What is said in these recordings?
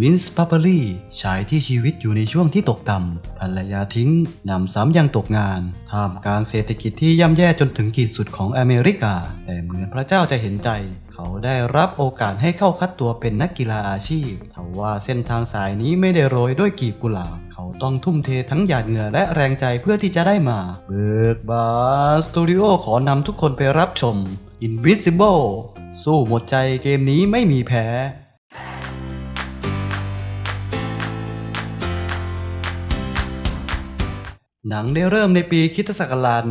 วินส์พัพเปอรี่ชายที่ชีวิตอยู่ในช่วงที่ตกต่ำภรรยาทิ้งนำซ้ำยังตกงาน ท่ามกลางเศรษฐกิจที่ย่ำแย่จนถึงขีดสุดของอเมริกา แต่เหมือนพระเจ้าจะเห็นใจ เขาได้รับโอกาสให้เข้าคัดตัวเป็นนักกีฬาอาชีพทว่าเส้นทางสายนี้ไม่ได้โรยด้วยกีบกุหลาบเขาต้องทุ่มเททั้งหยาดเหงื่อและแรงใจเพื่อที่จะได้มา เบิกบานสตูดิโอขอนำทุกคนไปรับชม Invisible สู้หมดใจเกมนี้ไม่มีแพ้ หนังได้เริ่มในปีคริสตศักราช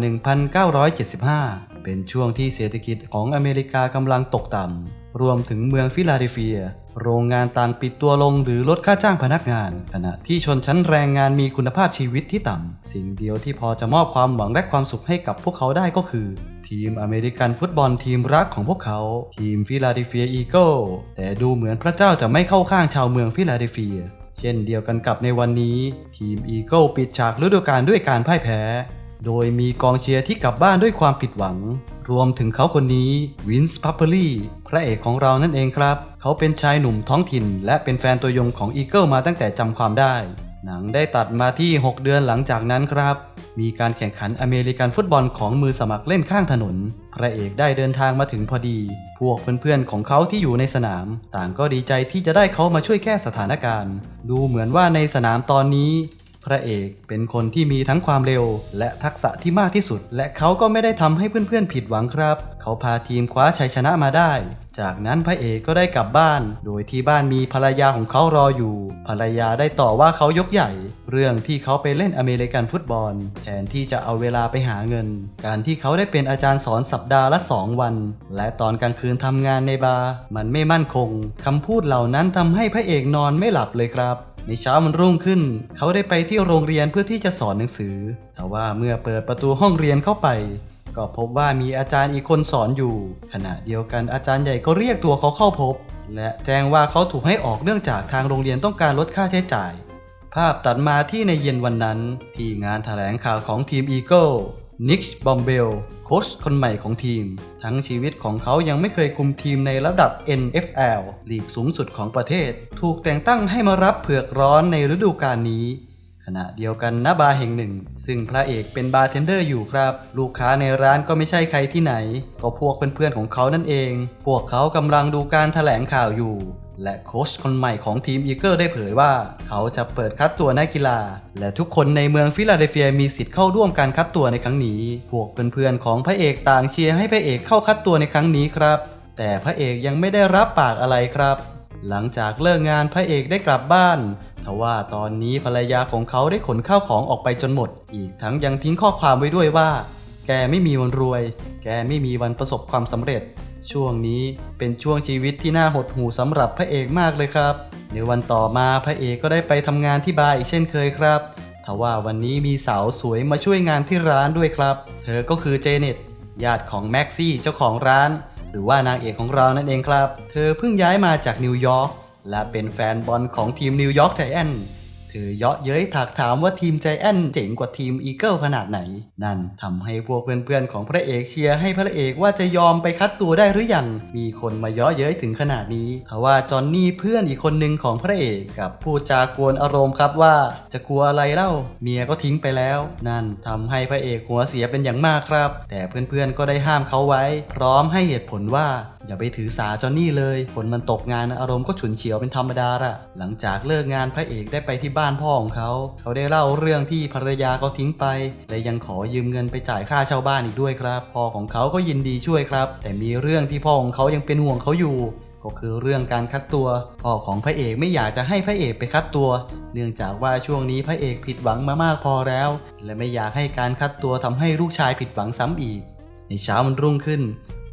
1975 เป็นช่วงที่เศรษฐกิจของอเมริกากำลังตกต่ำ รวมถึงเมืองฟิลาเดลเฟีย โรงงานต่างปิดตัวลงหรือลดค่าจ้างพนักงาน ขณะที่ชนชั้นแรงงานมีคุณภาพชีวิตที่ต่ำ สิ่งเดียวที่พอจะมอบความหวังและความสุขให้กับพวกเขาได้ก็คือ ทีมอเมริกันฟุตบอลทีมรักของพวกเขา ทีมฟิลาเดลเฟียอีเกิลแต่ดูเหมือนพระเจ้าจะไม่เข้าข้างชาวเมืองฟิลาเดลเฟีย เช่นเดียวกันกับในวันนี้ ทีมอีเกิลปิดฉากฤดูกาลด้วยการพ่ายแพ้ โดยมีกองเชียร์ที่กลับบ้านด้วยความผิดหวัง รวมถึงเขาคนนี้วินส์พัพเปอรี่พระเอกของเรานั่นเองครับ เขาเป็นชายหนุ่มท้องถิ่น และเป็นแฟนตัวยงของอีเกิลมาตั้งแต่จำความได้ หนังได้ตัดมาที่ 6 เดือนหลังจากนั้นครับ มีการแข่งขันอเมริกันฟุตบอลของมือสมัครเล่นข้างถนน พระเอกได้เดินทางมาถึงพอดี พวกเพื่อนๆของเขาที่อยู่ในสนาม ต่างก็ดีใจที่จะได้เขามาช่วยแก้สถานการณ์ ดูเหมือนว่าในสนามตอนนี้ พระเอกเป็นคนที่มีทั้งความเร็ว และทักษะที่มากที่สุด และเขาก็ไม่ได้ทำให้เพื่อนๆผิดหวังครับ เขาพาทีมคว้าชัยชนะมาได้ จากนั้นพระเอกก็ได้กลับบ้าน โดยที่บ้านมีภรรยาของเขารออยู่ ภรรยาได้ต่อว่าเขายกใหญ่ เรื่องที่เขาไปเล่นอเมริกันฟุตบอล แทนที่จะเอาเวลาไปหาเงิน การที่เขาได้เป็นอาจารย์สอนสัปดาห์ละ 2 วัน และตอนกลางคืนทำงานในบาร์มันไม่มั่นคงคำพูดเหล่านั้นทำให้พระเอกนอนไม่หลับเลยครับ ในเช้ามันรุ่งขึ้น เขาได้ไปที่โรงเรียนเพื่อที่จะสอนหนังสือแต่ว่าเมื่อเปิดประตูห้องเรียนเข้าไป ก็พบว่ามีอาจารย์อีกคนสอนอยู่ ขณะเดียวกันอาจารย์ใหญ่ก็เรียกตัวเขาเข้าพบ และแจ้งว่าเขาถูกให้ออกเนื่องจากทางโรงเรียนต้องการลดค่าใช้จ่าย ภาพตัดมาที่ในเย็นวันนั้น ที่งานถแถลงข่าวของทีมอีเกิล นิกส์บอมเบลโค้ชคนใหม่ของทีม ทั้งชีวิตของเขายังไม่เคยคุมทีมในระดับ NFL ลีกสูงสุดของประเทศ ถูกแต่งตั้งให้มารับเผือกร้อนในฤดูกาลนี้ ขณะเดียวกันณบาร์แห่งหนึ่ง ซึ่งพระเอกเป็นบาร์เทนเดอร์อยู่ครับ ลูกค้าในร้านก็ไม่ใช่ใครที่ไหน ก็พวกเพื่อนๆของเขานั่นเอง พวกเขากำลังดูการถแถลงข่าวอยู่ และโค้ชคนใหม่ของทีมอีเกิลได้เผยว่า เขาจะเปิดคัดตัวนักกีฬา และทุกคนในเมืองฟิลาเดลเฟียมีสิทธิ์เข้าร่วมการคัดตัวในครั้งนี้ พวกเพื่อนๆของพระเอกต่างเชียร์ให้พระเอกเข้าคัดตัวในครั้งนี้ครับ แต่พระเอกยังไม่ได้รับปากอะไรครับ หลังจากเลิกงานพระเอกได้กลับบ้านทว่าตอนนี้ภรรยาของเขาได้ขนข้าวของออกไปจนหมด อีกทั้งยังทิ้งข้อความไว้ด้วยว่า แกไม่มีวันรวย แกไม่มีวันประสบความสำเร็จ ช่วงนี้เป็นช่วงชีวิตที่น่าหดหู่สำหรับพระเอกมากเลยครับ ในวันต่อมาพระเอกก็ได้ไปทำงานที่บาร์อีกเช่นเคยครับทว่าวันนี้มีสาวสวยมาช่วยงานที่ร้านด้วยครับ เธอก็คือเจเน็ตญาติของแม็กซี่เจ้าของร้าน หรือว่านางเอกของเรานั่นเองครับ เธอเพิ่งย้ายมาจากนิวยอร์กและเป็นแฟนบอลของทีมนิวยอร์กไจแอนท์ เธอเยาะเย้ยถากถามว่าทีมไจแอนเจ๋งกว่าทีมอีเกิลขนาดไหน นั่นทำให้พวกเพื่อนๆของพระเอกเชียร์ให้พระเอกว่าจะยอมไปคัดตัวได้หรือยัง มีคนมาเยาะเย้ยถึงขนาดนี้ทว่าจอห์นนี่เพื่อนอีกคนหนึ่งของพระเอกกับพูดจากวนอารมณ์ครับว่าจะกลัวอะไรเล่า เมียก็ทิ้งไปแล้ว นั่นทำให้พระเอกหัวเสียเป็นอย่างมากครับ แต่เพื่อนๆก็ได้ห้ามเขาไว้ พร้อมให้เหตุผลว่าอย่าไปถือสาจอนนี่เลย คนมันตกงานอารมณ์ก็ฉุนเฉียวเป็นธรรมดาละหลังจากเลิกงานพระเอกได้ไปที่บ้านพ่อของเขา เขาได้เล่าเรื่องที่ภรรยาเขาทิ้งไป และยังขอยืมเงินไปจ่ายค่าเช่าบ้านอีกด้วยครับ พ่อของเขาก็ยินดีช่วยครับ แต่มีเรื่องที่พ่อของเขายังเป็นห่วงเขาอยู่ก็คือเรื่องการคัดตัว พ่อของพระเอกไม่อยากจะให้พระเอกไปคัดตัว เนื่องจากว่าช่วงนี้พระเอกผิดหวังมามากพอแล้ว และไม่อยากให้การคัดตัวทำให้ลูกชายผิดหวังซ้ำอีก ในเช้ามันรุ่งขึ้น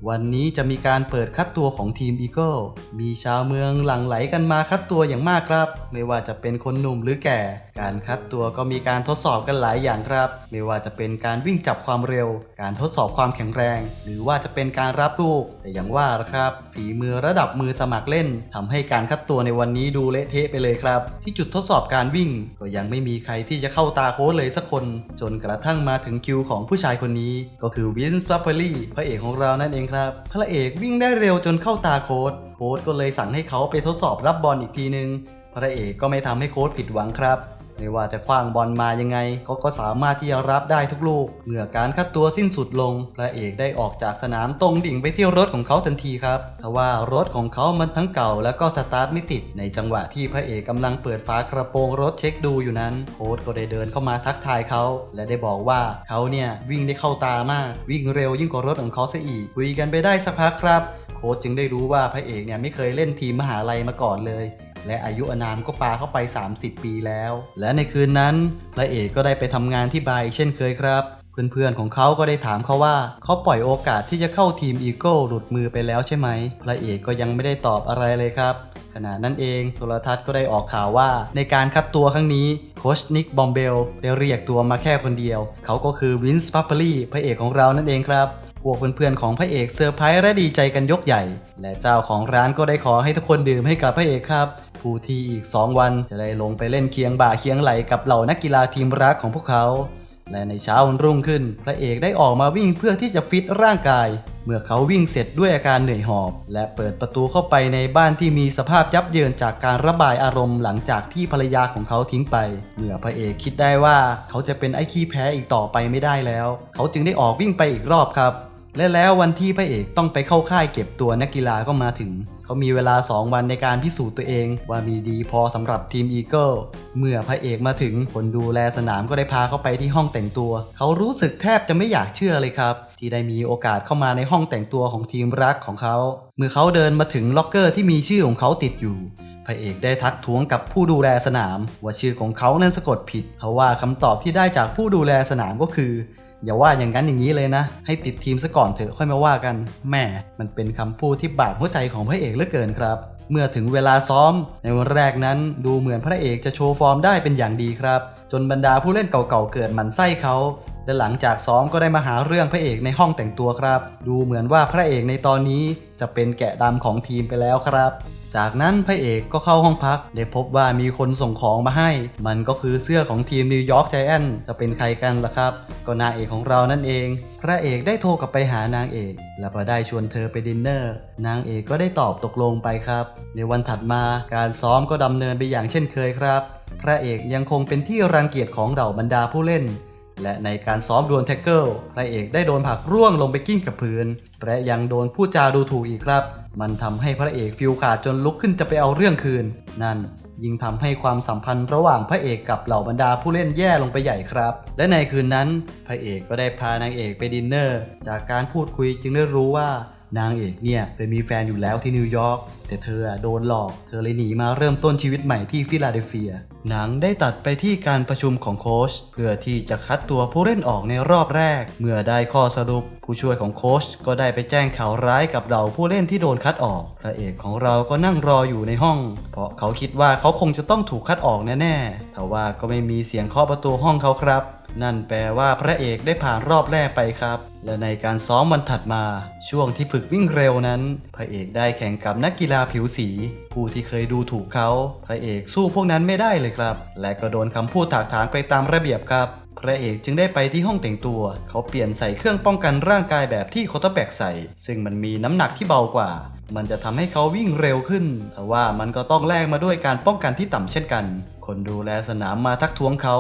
วันนี้จะมีการเปิดคัดตัวของทีมอีเกิลมีชาวเมืองหลั่งไหลกันมาคัดตัวอย่างมากครับ ไม่ว่าจะเป็นคนหนุ่มหรือแก่ การคัดตัวก็มีการทดสอบกันหลายอย่างครับ ไม่ว่าจะเป็นการวิ่งจับความเร็ว การทดสอบความแข็งแรง หรือว่าจะเป็นการรับลูก แต่อย่างว่าละครับ ฝีมือระดับมือสมัครเล่นทำให้การคัดตัวในวันนี้ดูเละเทะไปเลยครับ ที่จุดทดสอบการวิ่ง ก็ยังไม่มีใครที่จะเข้าตาโค้ชเลยสักคน จนกระทั่งมาถึงคิวของผู้ชายคนนี้ ก็คือวินส์พัพเปอรี่พระเอกของเรานั่นเองครับ พระเอกวิ่งได้เร็วจนเข้าตาโค้ชโค้ชก็เลยสั่งให้เขาไปทดสอบรับบอลอีกทีนึงพระเอกก็ไม่ทำให้โค้ชผิดหวังครับ ไม่ว่าจะคว้างบอลมายังไงเขาก็สามารถที่จะรับได้ทุกลูก เมื่อการคัดตัวสิ้นสุดลงพระเอกได้ออกจากสนามตรงดิ่งไปที่รถของเขาทันทีครับทว่ารถของเขามันทั้งเก่าแล้วก็สตาร์ทไม่ติด ในจังหวะที่พระเอกกำลังเปิดฝากระโปรงรถเช็คดูอยู่นั้น โค้ชก็ได้เดินเข้ามาทักทายเขาและได้บอกว่าเขาเนี่ยวิ่งได้เข้าตามาก วิ่งเร็วยิ่งกว่ารถของเขาซะอีกคุยกันไปได้สักพักครับ โค้ชจึงได้รู้ว่าพระเอกเนี่ยไม่เคยเล่นทีมมหาลัยมาก่อนเลย และอายุอานามก็ปาเข้าไป 30 ปีแล้ว และในคืนนั้นพระเอกก็ได้ไปทำงานที่บาร์อีกเช่นเคยครับ เพื่อนๆของเขาก็ได้ถามเขาว่า เขาปล่อยโอกาสที่จะเข้าทีมอีโก้หลุดมือไปแล้วใช่ไหม พระเอกก็ยังไม่ได้ตอบอะไรเลยครับขณะนั้นเองโทรทัศน์ก็ได้ออกข่าวว่า ในการคัดตัวครั้งนี้โคชนิกบอมเบลได้เรียกตัวมาแค่คนเดียว เขาก็คือวินส์พัฟเฟอรี่พระเอกของเรานั่นเองครับพวกเพื่อนๆของพระเอกเซอร์ไพรส์และดีใจกันยกใหญ่ และเจ้าของร้านก็ได้ขอให้ทุกคนดื่มให้กับพระเอกครับ ผู้ที่อีก 2 วันจะได้ลงไปเล่นเคียงบ่าเคียงไหลกับเหล่านักกีฬาทีมรักของพวกเขา และในเช้าวันรุ่งขึ้น พระเอกได้ออกมาวิ่งเพื่อที่จะฟิตร่างกาย เมื่อเขาวิ่งเสร็จด้วยอาการเหนื่อยหอบ และเปิดประตูเข้าไปในบ้านที่มีสภาพยับเยินจากการระบายอารมณ์หลังจากที่ภรรยาของเขาทิ้งไป เมื่อพระเอกคิดได้ว่าเขาจะเป็นไอ้ขี้แพ้อีกต่อไปไม่ได้แล้ว เขาจึงได้ออกวิ่งไปอีกรอบครับ และแล้ววันที่พระเอกต้องไปเข้าค่ายเก็บตัวนักกีฬาก็มาถึง เขามีเวลา 2 วันในการพิสูจน์ตัวเอง ว่ามีดีพอสำหรับทีมอีเกิลเมื่อพระเอกมาถึงคนดูแลสนามก็ได้พาเขาไปที่ห้องแต่งตัว เขารู้สึกแทบจะไม่อยากเชื่อเลยครับ ที่ได้มีโอกาสเข้ามาในห้องแต่งตัวของทีมรักของเขา เมื่อเขาเดินมาถึงล็อกเกอร์ที่มีชื่อของเขาติดอยู่พระเอกได้ทักท้วงกับผู้ดูแลสนาม ว่าชื่อของเขานั้นสะกดผิดเขาว่าคำตอบที่ได้จากผู้ดูแลสนามก็คือ อย่าว่าอย่างนั้นอย่างนี้เลยนะ ให้ติดทีมซะก่อนเถอะค่อยมาว่ากันแหม่มันเป็นคำพูดที่บาดหัวใจของพระเอกเหลือเกินครับ เมื่อถึงเวลาซ้อม ในวันแรกนั้นดูเหมือนพระเอกจะโชว์ฟอร์มได้เป็นอย่างดีครับ จนบรรดาผู้เล่นเก่าๆเกิดหมันไส้เขาและหลังจากซ้อมก็ได้มาหาเรื่องพระเอกในห้องแต่งตัวครับ ดูเหมือนว่าพระเอกในตอนนี้จะเป็นแกะดำของทีมไปแล้วครับ จากนั้นพระเอกก็เข้าห้องพัก ได้พบว่ามีคนส่งของมาให้ มันก็คือเสื้อของทีมนิวยอร์กไจแอนจะเป็นใครกันล่ะครับ ก็นางเอกของเรานั่นเอง พระเอกได้โทรกลับไปหานางเอก และพอได้ชวนเธอไปดินเนอร์ นางเอกก็ได้ตอบตกลงไปครับ ในวันถัดมาการซ้อมก็ดำเนินไปอย่างเช่นเคยครับ พระเอกยังคงเป็นที่รังเกียจของเหล่าบรรดาผู้เล่นและในการซ้อมดวลแท็กเกิลพระเอกได้โดนผักร่วงลงไปกิ้งกับพื้น และยังโดนพูดจาดูถูกอีกครับ มันทำให้พระเอกฟิลขาดจนลุกขึ้นจะไปเอาเรื่องคืน นั่นยิ่งทำให้ความสัมพันธ์ระหว่างพระเอกกับเหล่าบรรดาผู้เล่นแย่ลงไปใหญ่ครับ และในคืนนั้น พระเอกก็ได้พานางเอกไปดินเนอร์ จากการพูดคุยจึงได้รู้ว่า นางเอกเนี่ยเคยมีแฟนอยู่แล้วที่นิวยอร์กแต่เธอโดนหลอก เธอเลยหนีมาเริ่มต้นชีวิตใหม่ที่ฟิลาเดลเฟีย หนังได้ตัดไปที่การประชุมของโค้ชเพื่อที่จะคัดตัวผู้เล่นออกในรอบแรก เมื่อได้ข้อสรุปผู้ช่วยของโค้ชก็ได้ไปแจ้งข่าวร้ายกับเราผู้เล่นที่โดนคัดออกพระเอกของเราก็นั่งรออยู่ในห้อง เพราะเขาคิดว่าเขาคงจะต้องถูกคัดออกแน่ๆแต่ว่าก็ไม่มีเสียงเคาะประตูห้องเขาครับ นั่นแปลว่าพระเอกได้ผ่านรอบแรกไปครับ และในการซ้อมวันถัดมาช่วงที่ฝึกวิ่งเร็วนั้น พระเอกได้แข่งกับนักกีฬาผิวสี ผู้ที่เคยดูถูกเขา พระเอกสู้พวกนั้นไม่ได้เลยครับ และก็โดนคำพูดถากถางไปตามระเบียบครับ พระเอกจึงได้ไปที่ห้องแต่งตัว เขาเปลี่ยนใส่เครื่องป้องกันร่างกายแบบที่โคตแบกใส่ ซึ่งมันมีน้ำหนักที่เบากว่า มันจะทำให้เขาวิ่งเร็วขึ้น แต่ว่ามันก็ต้องแลกมาด้วยการป้องกันที่ต่ำเช่นกัน คนดูแลสนามมาทักท้วงเขา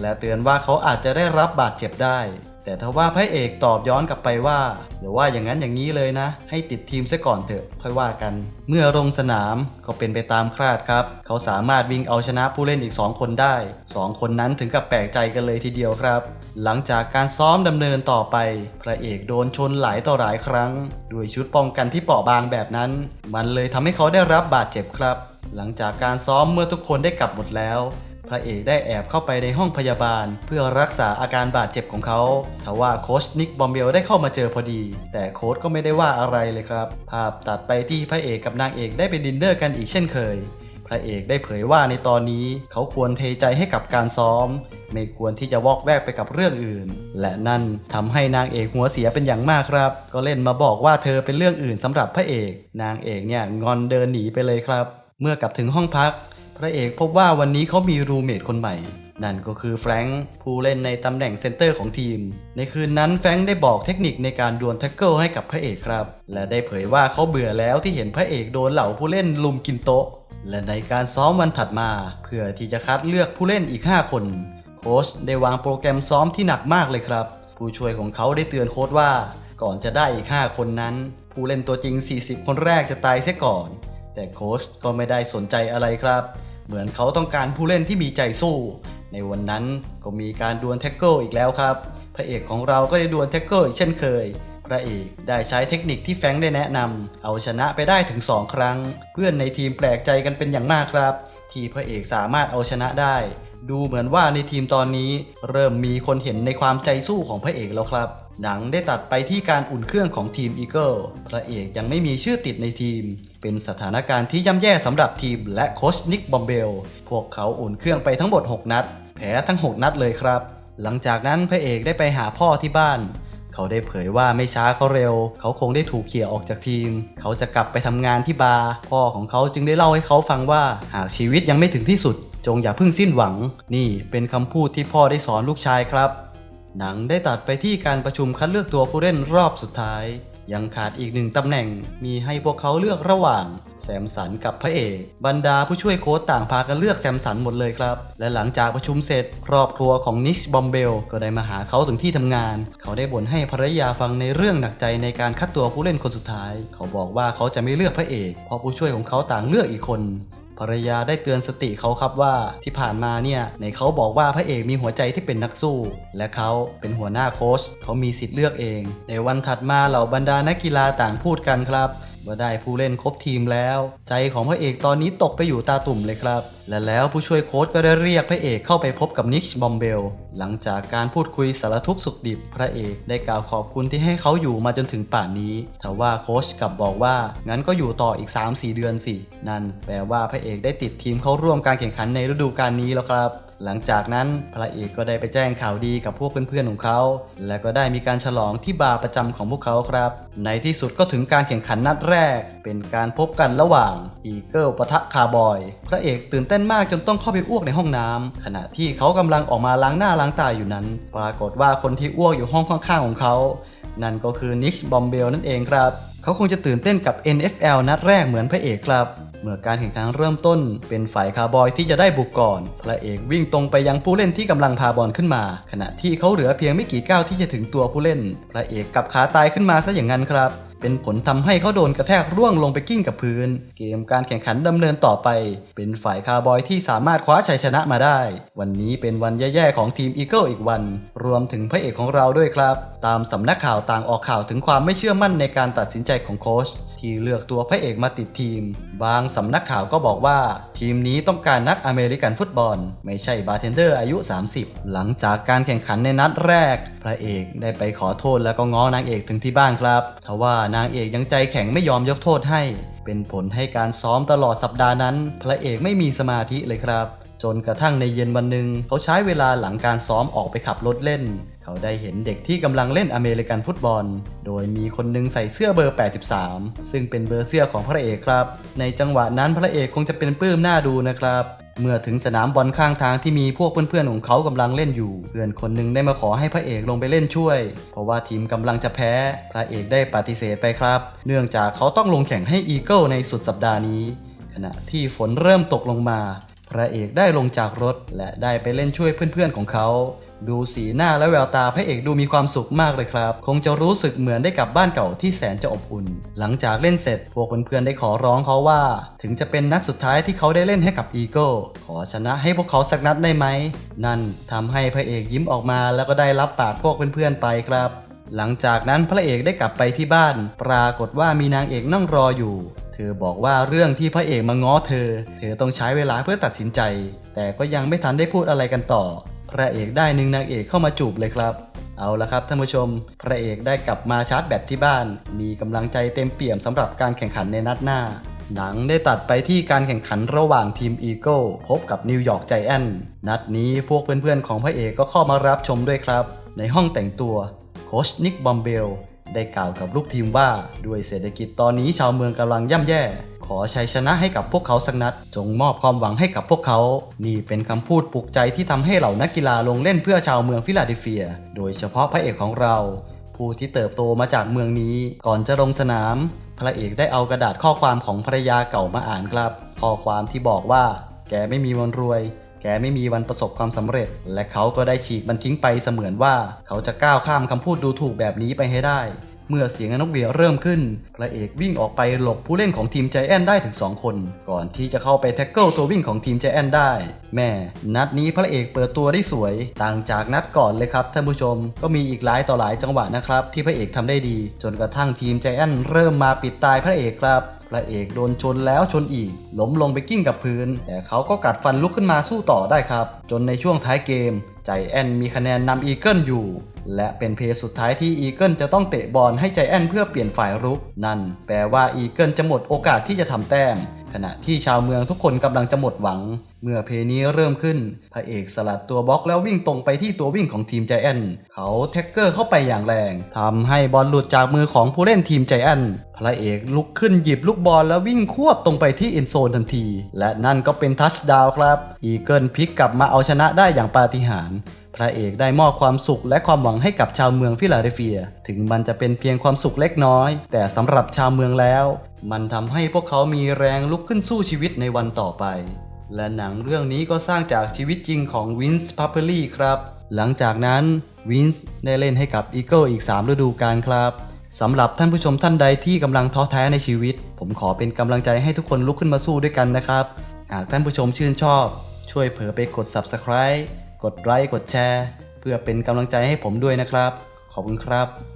และเตือนว่าเขาอาจจะได้รับบาดเจ็บได้ แต่ทว่าพระเอกตอบย้อนกลับไปว่าอย่าว่าอย่างนั้นอย่างนี้เลยนะ ให้ติดทีมซะก่อนเถอะค่อยว่ากัน เมื่อลงสนามก็เป็นไปตามคาดครับ เขาสามารถวิ่งเอาชนะผู้เล่นอีก 2 คนได้ 2 คนนั้นถึงกับแปลกใจกันเลยทีเดียวครับ หลังจากการซ้อมดำเนินต่อไป พระเอกโดนชนหลายต่อหลายครั้ง ด้วยชุดป้องกันที่เปราะบางแบบนั้น มันเลยทำให้เขาได้รับบาดเจ็บครับ หลังจากการซ้อมเมื่อทุกคนได้กลับหมดแล้ว ระเอกได้แอบเข้าไปในห้องพยาบาล เพื่อรักษาอาการบาดเจ็บของเขาทว่าโค้ชนิกบอมเบลได้เข้ามาเจอพอดี แต่โค้ชก็ไม่ได้ว่าอะไรเลยครับ ภาพตัดไปที่พระเอกกับนางเอกได้ไปดินเนอร์กันอีกเช่นเคย พระเอกได้เผยว่าในตอนนี้เขาควรเทใจให้กับการซ้อม ไม่ควรที่จะวอกแวกไปกับเรื่องอื่น และนั่นทำให้นางเอกหัวเสียเป็นอย่างมากครับ ก็เล่นมาบอกว่าเธอเป็นเรื่องอื่นสำหรับพระเอก นางเอกเนี่ยงอนเดินหนีไปเลยครับ เมื่อกลับถึงห้องพัก พระเอกพบว่าวันนี้เขามีรูเมทคนใหม่ นั่นก็คือแฟรงค์ผู้เล่นในตำแหน่งเซนเตอร์ของทีม ในคืนนั้นแฟรงค์ได้บอกเทคนิคในการดวลแท็กเกิลให้กับพระเอกครับ และได้เผยว่าเขาเบื่อแล้วที่เห็นพระเอกโดนเหล่าผู้เล่นลุมกินโต๊ะ และในการซ้อมวันถัดมา เพื่อที่จะคัดเลือกผู้เล่นอีก 5 คนโค้ชได้วางโปรแกรมซ้อมที่หนักมากเลยครับ ผู้ช่วยของเขาได้เตือนโค้ชว่า ก่อนจะได้อีก 5 คนนั้น ผู้เล่นตัวจริง 40 คนแรกจะตายเสียก่อน แต่โค้ชก็ไม่ได้สนใจอะไรครับ เหมือนเขาต้องการผู้เล่นที่มีใจสู้ ในวันนั้นก็มีการดวลแท็กเกิลอีกแล้วครับ พระเอกของเราก็ได้ดวลแท็กเกิลอีกเช่นเคย พระเอกได้ใช้เทคนิคที่แฟงได้แนะนำเอาชนะไปได้ถึง 2 ครั้ง เพื่อนในทีมแปลกใจกันเป็นอย่างมากครับ ที่พระเอกสามารถเอาชนะได้ ดูเหมือนว่าในทีมตอนนี้ เริ่มมีคนเห็นในความใจสู้ของพระเอกแล้วครับ หนังได้ตัดไปที่การอุ่นเครื่องของทีมอีเกิลพระเอกยังไม่มีชื่อติดในทีม เป็นสถานการณ์ที่ย่ำแย่สำหรับทีมและโค้ชนิกบอมเบล พวกเขาอุ่นเครื่องไปทั้งหมด 6 นัด แพ้ทั้ง 6 นัดเลยครับ หลังจากนั้นพระเอกได้ไปหาพ่อที่บ้าน เขาได้เผยว่าไม่ช้าก็เร็ว เขาคงได้ถูกเขี่ยออกจากทีม เขาจะกลับไปทำงานที่บาร์ พ่อของเขาจึงได้เล่าให้เขาฟังว่าหากชีวิตยังไม่ถึงที่สุด จงอย่าเพิ่งสิ้นหวัง นี่เป็นคำพูดที่พ่อได้สอนลูกชายครับ หนังได้ตัดไปที่การประชุมคัดเลือกตัวผู้เล่นรอบสุดท้าย ยังขาดอีกหนึ่งตำแหน่ง มีให้พวกเขาเลือกระหว่าง แซมสันกับพระเอก บรรดาผู้ช่วยโค้ชต่างพากันเลือกแซมสันหมดเลยครับ และหลังจากประชุมเสร็จ ครอบครัวของนิชบอมเบลก็ได้มาหาเขาถึงที่ทำงาน เขาได้บ่นให้ภรรยาฟังในเรื่องหนักใจในการคัดตัวผู้เล่นคนสุดท้าย เขาบอกว่าเขาจะไม่เลือกพระเอก เพราะผู้ช่วยของเขาต่างเลือกอีกคน ภรรยาได้เตือนสติเขาครับว่าที่ผ่านมาเนี่ยในเขาบอกว่าพระเอกมีหัวใจที่เป็นนักสู้ และเขาเป็นหัวหน้าโค้ชเขามีสิทธิ์เลือกเอง ในวันถัดมาเหล่าบรรดานักกีฬาต่างพูดกันครับ ว่าได้ผู้เล่นครบทีมแล้ว ใจของพระเอกตอนนี้ตกไปอยู่ตาตุ่มเลยครับ และแล้วผู้ช่วยโค้ชก็ได้เรียกพระเอกเข้าไปพบกับนิกบอมเบล หลังจากการพูดคุยสารทุกข์สุขดิบ พระเอกได้กล่าวขอบคุณที่ให้เขาอยู่มาจนถึงป่านนี้แต่ว่าโค้ชกลับบอกว่า งั้นก็อยู่ต่ออีก 3-4 เดือนสิ นั่นแปลว่าพระเอกได้ติดทีมเข้าร่วมการแข่งขันในฤดูกาลนี้แล้วครับ หลังจากนั้นพระเอกก็ได้ไปแจ้งข่าวดีกับพวกเพื่อนๆของเขา และก็ได้มีการฉลองที่บาร์ประจำของพวกเขาครับ ในที่สุดก็ถึงการแข่งขันนัดแรก เป็นการพบกันระหว่างอีเกิลปะทะคาร์บอย พระเอกตื่นเต้นมากจนต้องเข้าไปอ้วกในห้องน้ำขณะที่เขากำลังออกมาล้างหน้าล้างตาอยู่นั้น ปรากฏว่าคนที่อ้วกอยู่ห้องข้างๆของเขา นั่นก็คือนิกบอมเบลนั่นเองครับเขาคงจะตื่นเต้นกับ NFL นัดแรกเหมือนพระเอกครับ เมื่อการแข่งขันเริ่มต้น เป็นฝ่ายคาร์บอยที่จะได้บุกก่อน พระเอกวิ่งตรงไปยังผู้เล่นที่กำลังพาบอลขึ้นมา ขณะที่เขาเหลือเพียงไม่กี่ก้าวที่จะถึงตัวผู้เล่น พระเอกกับขาตายขึ้นมาซะอย่างนั้นครับ เป็นผลทำให้เขาโดนกระแทกร่วงลงไปกิ้งกับพื้น เกมการแข่งขันดำเนินต่อไป เป็นฝ่ายคาร์บอยที่สามารถคว้าชัยชนะมาได้ วันนี้เป็นวันแย่ๆของทีมอีเกิลอีกวัน รวมถึงพระเอกของเราด้วยครับ ตามสำนักข่าวต่างออกข่าวถึงความไม่เชื่อมั่นในการตัดสินใจของโค้ชที่เลือกตัวพระเอกมาติดทีม บางสำนักข่าวก็บอกว่า ทีมนี้ต้องการนักอเมริกันฟุตบอล ไม่ใช่บาร์เทนเดอร์อายุ 30 หลังจากการแข่งขันในนัดแรก พระเอกได้ไปขอโทษแล้วก็ง้อนางเอกถึงที่บ้านครับทว่านางเอกยังใจแข็งไม่ยอมยกโทษให้ เป็นผลให้การซ้อมตลอดสัปดาห์นั้น พระเอกไม่มีสมาธิเลยครับ จนกระทั่งในเย็นวันหนึ่งเขาใช้เวลาหลังการซ้อมออกไปขับรถเล่น เขาได้เห็นเด็กที่กำลังเล่นอเมริกันฟุตบอล โดยมีคนหนึงใส่เสื้อเบอร์ 83 ซึ่งเป็นเบอร์เสื้อของพระเอกครับ ในจังหวะนั้นพระเอกคงจะเป็นปลื้มหน้าดูนะครับเมื่อถึงสนามบอลข้างทางที่มีพวกเพื่อนๆของเขากำลังเล่นอยู่ เพื่อนคนหนึงได้มาขอให้พระเอกลงไปเล่นช่วย เพราะว่าทีมกำลังจะแพ้ พระเอกได้ปฏิเสธไปครับ เนื่องจากเขาต้องลงแข่งให้อีเกิลในสุดสัปดาห์นี้ ขณะที่ฝนเริ่มตกลงมา พระเอกได้ลงจากรถและได้ไปเล่นช่วยเพื่อนๆของเขา ดูสีหน้าและแววตาพระเอกดูมีความสุขมากเลยครับ คงจะรู้สึกเหมือนได้กลับบ้านเก่าที่แสนจะอบอุ่น หลังจากเล่นเสร็จ พวกเพื่อนๆได้ขอร้องเขาว่า ถึงจะเป็นนัดสุดท้ายที่เขาได้เล่นให้กับอีโก้ขอชนะให้พวกเขาสักนัดได้ไหม นั่นทำให้พระเอกยิ้มออกมาแล้วก็ได้รับปากพวกเพื่อนๆไปครับ หลังจากนั้นพระเอกได้กลับไปที่บ้าน ปรากฏว่ามีนางเอกนั่งรออยู่เธอบอกว่าเรื่องที่พระเอกมาง้อเธอ เธอต้องใช้เวลาเพื่อตัดสินใจ แต่ก็ยังไม่ทันได้พูดอะไรกันต่อ พระเอกได้หนึ่งนางเอกเข้ามาจูบเลยครับ เอาละครับท่านผู้ชม พระเอกได้กลับมาชาร์จแบตที่บ้าน มีกำลังใจเต็มเปี่ยมสำหรับการแข่งขันในนัดหน้า หนังได้ตัดไปที่การแข่งขันระหว่างทีมอีเกิลพบกับนิวยอร์กไจแอนท์นัดนี้พวกเพื่อนๆของพระเอกก็เข้ามารับชมด้วยครับ ในห้องแต่งตัวโคชนิกบอมเบลได้กล่าวกับลูกทีมว่าด้วยเศรษฐกิจตอนนี้ชาวเมืองกำลังย่ำแย่ ขอชัยชนะให้กับพวกเขาสักนัด จงมอบความหวังให้กับพวกเขา นี่เป็นคำพูดปลุกใจที่ทำให้เหล่านักกีฬาลงเล่นเพื่อชาวเมืองฟิลาเดลเฟีย โดยเฉพาะพระเอกของเรา ผู้ที่เติบโตมาจากเมืองนี้ ก่อนจะลงสนาม พระเอกได้เอากระดาษข้อความของภรรยาเก่ามาอ่านครับ ข้อความที่บอกว่า แกไม่มีวันรวย แกไม่มีวันประสบความสำเร็จ และเขาก็ได้ฉีกมันทิ้งไปเสมือนว่า เขาจะก้าวข้ามคำพูดดูถูกแบบนี้ไปให้ได้ เมื่อเสียงนกหวีดเริ่มขึ้น พระเอกวิ่งออกไปหลบผู้เล่นของทีมใจแอนได้ถึง 2 คน ก่อนที่จะเข้าไปแท็กเกิลตัววิ่งของทีมใจแอนได้ แม่ นัดนี้พระเอกเปิดตัวได้สวย ต่างจากนัดก่อนเลยครับท่านผู้ชม ก็มีอีกหลายต่อหลายจังหวะนะครับ ที่พระเอกทำได้ดี จนกระทั่งทีมใจแอนเริ่มมาปิดตายพระเอกครับพระเอกโดนชนแล้วชนอีก ล้มลงไปกิ้งกับพื้น แต่เขาก็กัดฟันลุกขึ้นมาสู้ต่อได้ครับ จนในช่วงท้ายเกม ใจแอนมีคะแนนนำอีเกิลอยู่ และเป็นเพย์สุดท้ายที่อีเกิลจะต้องเตะบอลให้ใจแอนเพื่อเปลี่ยนฝ่ายรุก นั่นแปลว่าอีเกิลจะหมดโอกาสที่จะทำแต้ม ขณะที่ชาวเมืองทุกคนกำลังจะหมดหวัง เมื่อเพย์นี้เริ่มขึ้น พระเอกสลัดตัวบล็อกแล้ววิ่งตรงไปที่ตัววิ่งของทีมใจแอนเขาแท็กเกอร์เข้าไปอย่างแรงทำให้บอลหลุดจากมือของผู้เล่นทีมใจแอนพระเอกลุกขึ้นหยิบลูกบอลแล้ววิ่งควบตรงไปที่เอ็นโซนทันที และนั่นก็เป็นทัชดาวครับ อีเกิลพลิกกลับมาเอาชนะได้อย่างปาฏิหาริย์ พระเอกได้มอบความสุขและความหวังให้กับชาวเมืองฟิลาเดลเฟีย ถึงมันจะเป็นเพียงความสุขเล็กน้อย แต่สำหรับชาวเมืองแล้ว มันทำให้พวกเขามีแรงลุกขึ้นสู้ชีวิตในวันต่อไป และหนังเรื่องนี้ก็สร้างจากชีวิตจริงของวินส์พัพเปอรี่ครับ หลังจากนั้นวินส์ได้เล่นให้กับอีเกิลอีก 3 ฤดูกาลครับสำหรับท่านผู้ชมท่านใดที่กำลังท้อแท้ในชีวิต ผมขอเป็นกำลังใจให้ทุกคนลุกขึ้นมาสู้ด้วยกันนะครับ หากท่านผู้ชมชื่นชอบ ช่วยเผลอไปกด subscribe กดไลค์กดแชร์ เพื่อเป็นกำลังใจให้ผมด้วยนะครับ ขอบคุณครับ